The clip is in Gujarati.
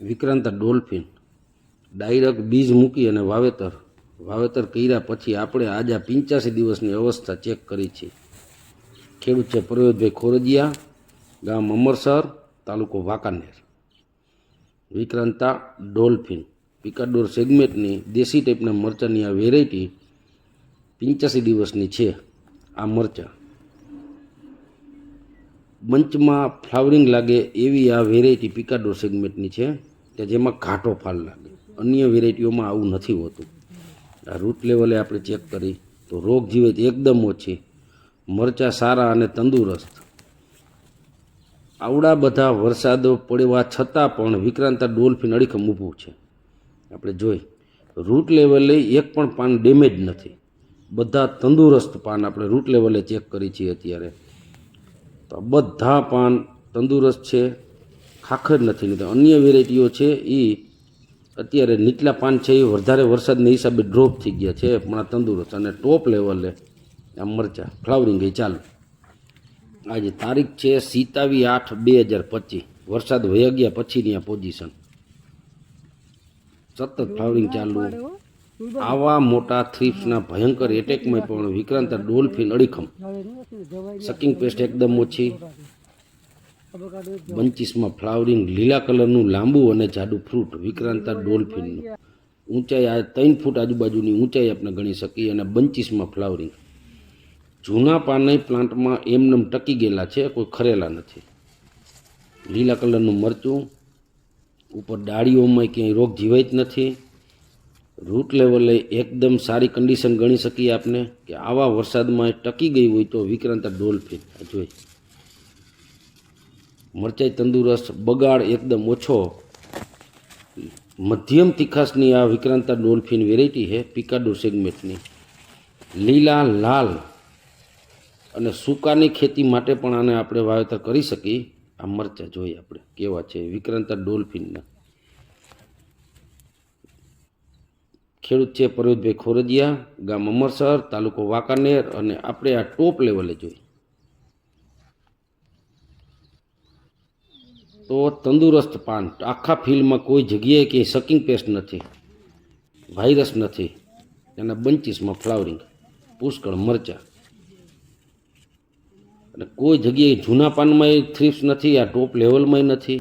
વિક્રાંતા ડોલ્ફિન, ડાયરેક્ટ બીજ મૂકી અને વાવેતર વાવેતર કર્યા પછી આપણે આજે પંચ્યાસી દિવસની અવસ્થા ચેક કરી છે. ખેડૂત છે પ્રયોજભાઈ ખોરજિયા, ગામ અમરસર, તાલુકો વાંકાનેર. વિક્રાંતા ડોલ્ફિન, પિકાડોર સેગમેન્ટની દેશી ટાઈપના મરચાંની આ વેરાયટી પંચ્યાસી દિવસની છે. આ મરચાં મંચમાં ફ્લાવરિંગ લાગે એવી આ વેરાયટી પિકાડો સેગમેન્ટની છે કે જેમાં ઘાટો ફાલ લાગે. અન્ય વેરાયટીઓમાં આવું નથી હોતું. આ રૂટ લેવલે આપણે ચેક કરી તો રોગ જીવત એકદમ ઓછી, મરચાં સારા અને તંદુરસ્ત. આવડા બધા વરસાદો પડવા છતાં પણ વિક્રાંતા ડોલ્ફિન અડીખમ ઊભું છે. આપણે જોઈ રૂટ લેવલે એક પણ પાન ડેમેજ નથી. બધા તંદુરસ્ત પાન આપણે રૂટ લેવલે ચેક કરી છીએ અત્યારે. તો બધા પાન તંદુરસ્ત છે, ખાખર નથી, નહીં અન્ય વેરાયટીઓ છે એ અત્યારે નીચલા પાન છે એ વધારે વરસાદના હિસાબે ડ્રોપ થઈ ગયા છે પણ આ તંદુરસ્ત. અને ટોપ લેવલે આ મરચાં, ફ્લાવરિંગ એ ચાલુ. આજે તારીખ છે સિતાવી આઠ બે હજાર પચીસ. વરસાદ વહી ગયા પછીની આ પોઝિશન સતત ફ્લાવરિંગ ચાલુ. આવા મોટા થ્રીપ્સના ભયંકર એટેકમાં પણ વિક્રાંતા ડોલ્ફિન અડીખમ. સકિંગ પેસ્ટ એકદમ ઓછી. બંચીસમાં ફ્લાવરિંગ લીલા કલરનું લાંબુ અને જાડું ફ્રૂટ વિક્રાંતા ડોલ્ફિનનું ઊંચાઈ આ ત્રણ ફૂટ આજુબાજુની ઊંચાઈ આપણે ગણી શકીએ અને બંચીસમાં ફ્લાવરિંગ જૂના પાનય પ્લાન્ટમાં એમનેમ ટકી ગયેલા છે, કોઈ ખરેલા નથી. લીલા કલરનું મરચું. ઉપર ડાળીઓમાં ક્યાંય રોગ જીવાય જ નથી. રૂટ લેવલે એકદમ સારી કન્ડિશન ગણી શકીએ આપણે કે આવા વરસાદમાં ટકી ગઈ હોય તો વિક્રાંતા ડોલ્ફિન જોઈ. મરચાઈ તંદુરસ્ત, બગાડ એકદમ ઓછો. મધ્યમ તીખાસની આ વિક્રાંતા ડોલ્ફિન વેરાયટી છે પિકાડો સેગમેન્ટની લીલા, લાલ અને સૂકાની ખેતી માટે પણ આને આપણે વાવેતર કરી શકીએ. આ મરચાં જોઈએ આપણે, કેવા છે વિક્રાંતા ડોલ્ફિનના ખેડૂત છે પર્વતભાઈ ખોરજિયા ગામ અમરસર, તાલુકો વાંકાનેર અને આપણે આ ટોપ લેવલે જોઈએ. તો તંદુરસ્ત પાન, આખા ફિલ્ડમાં કોઈ જગ્યાએ ક્યાંય સકિંગ પેસ્ટ નથી વાયરસ નથી એના બંચીસમાં ફ્લાવરિંગ પુષ્કળ મરચાં. અને કોઈ જગ્યાએ જૂના પાનમાં થ્રીપ્સ નથી, આ ટોપ લેવલમાંય નથી.